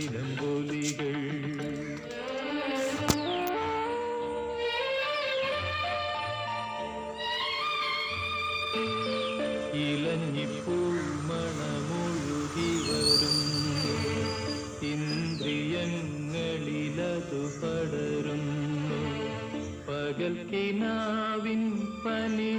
ചിലമ്പൊലികൾ ഇലഞ്ഞിപ്പൂമണമൊഴുകി വരും ഇന്ദ്രിയങ്ങളിലതു പടരുന്നു പകൽക്കിനാവിൻ പനി